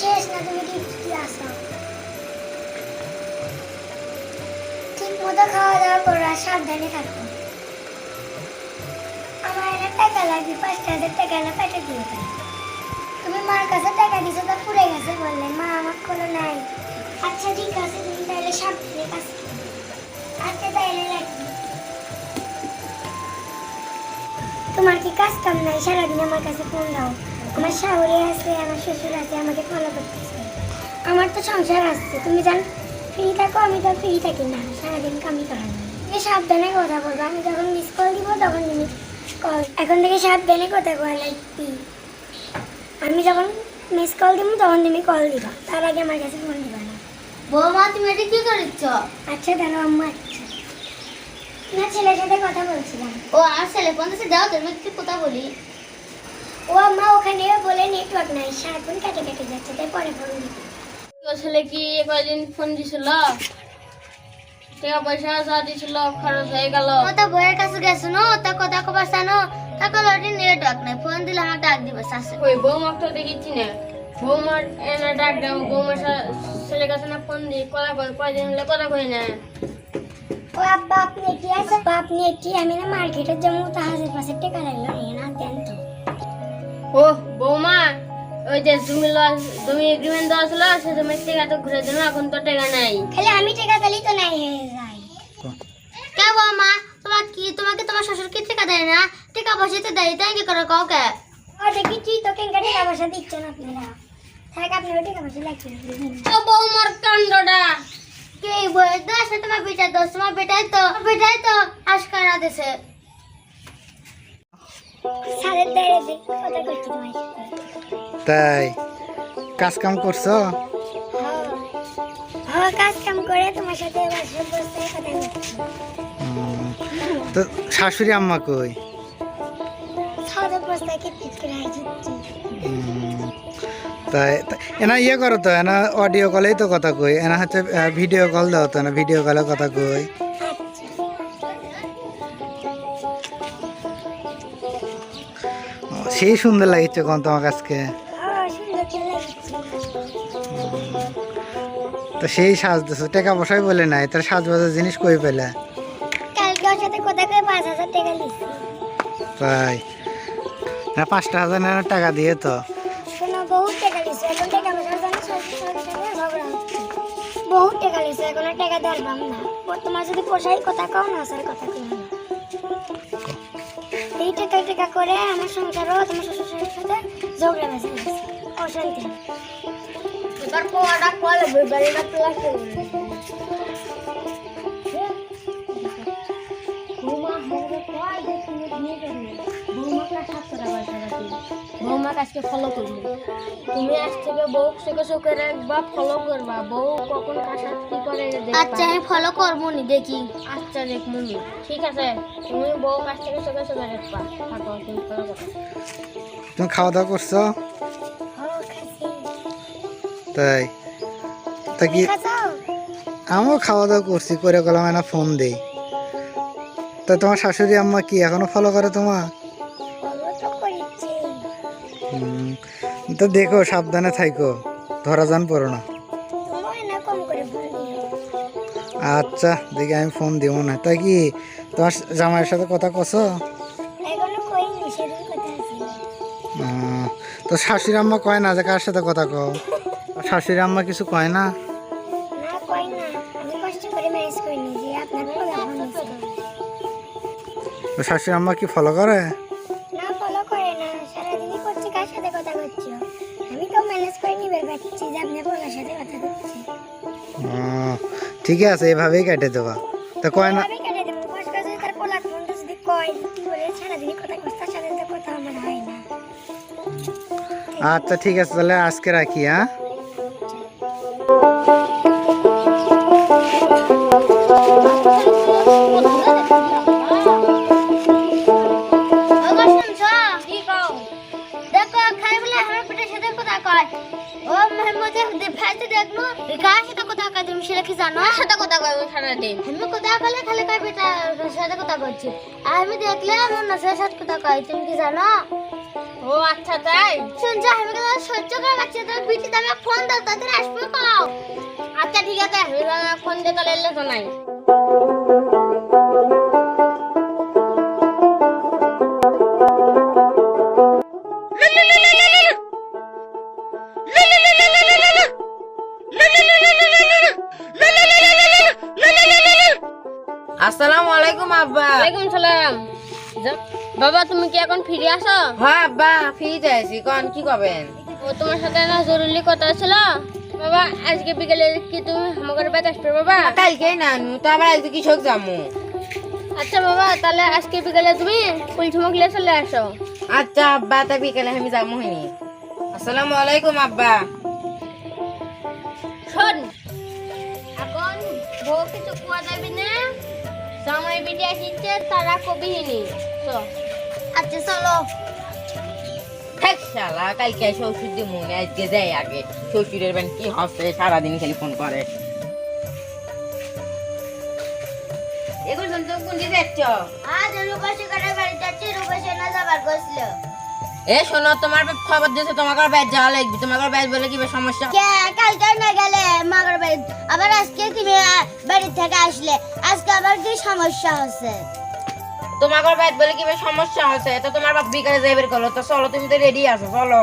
শেষ না, তুমি কি আসাও ঠিক মতো খাওয়া দাওয়া করো সাবধানে থাকো। আমার একটা টাকা লাগবে, পাঁচটা হাজার না পাঠিয়ে দিয়ে তুমি। মার কাছে টাকা দিছো পুড়ে গেছে বললে, মা, আমার কোনো নাই। আচ্ছা ঠিক আছে, তুমি তাহলে সাবধানে কাজ আচ্ছা তাহলে লাগবে তোমার কি কাজ কাম নাই? সারাদিন আমার কাছে ফোন দাও। আমার শাশুড়ি আছে আমার শ্বশুর আছে আমাকে ফলো করতেছে। আমার তো সংসার আছে তুমি জান? ফ্রি থাকো আমি তো ফ্রি থাকি না। সারাদিন কামি করা তুমি সাবধানে কথা বলব আমি যখন মিস কল দিব তখন তুমি কল এখন থেকে সাবধানে কথা বলা লাগবি আমি যখন মিস কল দিব তখন তুমি কল দিবা। তার আগে আমার কাছে ফোন দিবা না। বৌমা তুমি এটা কি করিচ্ছ আচ্ছা দাঁড়ো আম্মা আচ্ছা। না ছেলের সাথে কথা বলছিলাম। ও আমার ছেলে ফোন দাও তুমি কি কথা বলি। ও আম্মা ওখানে বলে নেটওয়ার্ক নাই সারাক্ষণ কেটে কেটে যাচ্ছে তাই পরে ফোন দিবি ছেলে কি কয়দিন ফোন দিছিল? টাকা পয়সা যা দিছিল খরচ হয়ে গেল। ও তো বইয়ের কাছে গেছো নো তা কথা কবার জানো তা কল নেটওয়ার্ক নাই ফোন দিলে আমার ডাক দিবে শাশু ওই বৌমাক তো দেখিছি না। বৌমার এনে ডাক দাও বৌমার ছেলের কাছে না ফোন দিই কথা কই কয়দিন হলে কথা কই না। ও আব্বা আপনি কি আছে আপনি কি আমি না মার্কেটে যাব তা হাজার পাঁচের টাকা লাগল না ও বৌমা ওই যে জমি লস জমি এগ্রিমেন্ট দেওয়া ছিল সে জমির টাকা তো ঘুরে দিল এখন তো টাকা নাই। খালি আমি টাকা দিলেই তো নাই হয়ে যায় কে? বৌমা তোমার কি তোমাকে তোমার শ্বশুর কি টাকা দেয় না? টাকা পয়সা তো দেয় তাই কি করো কাউকে? ও দেখেছি তো কেন টাকা পয়সা দিচ্ছেন আপনারা। থাক আপনারা টাকা পয়সা দিন ও বৌমার কাণ্ডটা। কে দোষ না তোমার দোষ তোমার বেটাই তো বেটাই তো আশকারা দেশে সাড়ে দেড়ে দিন কথা করছি তোমার সাথে তাই কাজ কাম করছ? তো শাশুড়ি আম্মা কই? তাই এনা ইয়ে করো তো এনা অডিও কলেই তো কথা কই এনা হচ্ছে ভিডিও কল দাও তো না ভিডিও কলে কথা কই। সেই সুন্দর লাগিচ্ছে কোন তোমার কাছকে? হ্যাঁ লাগছে তো সেই সাজ দিছো টাকা পয়সাই বলে নাই তার সাজবাজার জিনিস কই পেলে? কথা তাই। না পাঁচটা হাজার না টাকা দিয়ে তো। বহুত টাকা লিখছে এখন টাকা না তোমার যদি পোষাই কথা কও না স্যার কথা কই না। এই টেকা টেকা করে আমার সংসারও তোমার শ্বশুর শাশুড়ির সাথে ঝগড়া বেঁচে গেছে অশান্তি। এবার পোয়াটা কলে আজকে ফলো করবি তুমি আজ থেকে বউ চোখে চোখে রাখবা ফলো করবা। বউ কখন কাসার কি করে আচ্ছা আমি ফলো করব নি দেখি। আচ্ছা ঠিক আছে? তুমি বউ কাছ থেকে চোখে চোখে রাখবা। থাকো তুমি ফলো করো। তুমি খাওয়া দাওয়া করছ? হ্যাঁ তাই? তা কি আমিও খাওয়া দাওয়া করছি করে গেলাম না ফোন দেই। তা তোমার শাশুড়ি আম্মা কি এখনও ফলো করে তোমার? তো দেখো, সাবধানে থাইকো। ধরা যান, পড়ো না। আচ্ছা দেখি আমি ফোন দিব না। তাই কি, তোমার জামাইয়ের সাথে কথা কছো? তো শাশুড়ি আম্মা কয় না যে কার সাথে কথা কও? শাশুড়ি আম্মা কিছু কয় না? শাশুড়ি আম্মা কি ফলো করে? না ফলো করে না। সারাদিনই কার সাথে কথা ঠিক আছে এভাবেই কেটে দেবা। তা কয় না। আচ্ছা ঠিক আছে তাহলে আজকে রাখি হ্যাঁ? কইবো সারাদিন আমি কথা বলে খালি কয় বেটা সাথে কথা বলছি। আর আমি দেখলে আমার নসের সাথে কথা কয় তুমি কি জানো? ও আচ্ছা তাই? শুনছো আমি কথা সহ্য করে পাচ্ছি তুমি বিটি তুমি ফোন দাও তাদের আসবে পাও আচ্ছা ঠিক আছে ফোন দিয়ে তাহলে এলে তো নাই আসসালামু আলাইকুম আব্বা। ওয়ালাইকুম সালাম। বাবা তুমি কি এখন ফিরে আসো? হ্যাঁ আব্বা ফ্রি যাইছি। কোন কি করবেন? ও তোমার সাথে না জরুরি কথা ছিল। বাবা আজকে বিকেলে কি তুমি আমাদের বাড়ি আসবে বাবা? কালকে নানু তো আবার আজকে কৃষক যামু আচ্ছা বাবা তাহলে আজকে বিকেলে তুমি পুলিশ মুখলে চলে আসো। আচ্ছা আব্বা তা বিকেলে আমি যাব হইনি আসসালামু আলাইকুম আব্বা। শোন এখন বউ কিছু কুয়া যাবি না? জামাই বিটি আসিছে তারা কবিহিনি তো আচ্ছা চলো। শালা কালকে শ্বশুর দিয়ে মনে আজকে যাই আগে। শ্বশুরের বেন কি হচ্ছে সারাদিন খালি ফোন করে। এগুলো তুমি কোন দিকে যাচ্ছ? আজ রূপাশী কাটা বাড়ি যাচ্ছে রূপাশী না যাবার গেছিল এ শোনো তোমার খবর দিয়েছে তোমাকে ব্যাজ যাওয়া লাগবে। তোমাকে ঘর বলে কি সমস্যা? কে? কালকে না গেলে মাগর বাড়ি আবার আজকে তুমি বাড়ি থেকে আসলে। আজকে আবার কি সমস্যা হচ্ছে? তোমাকে ব্যাজ বলে কি সমস্যা হচ্ছে? তো তোমার বাপ বিকালে যাইবের করল। তো চলো তুমি তো রেডি আছো চলো।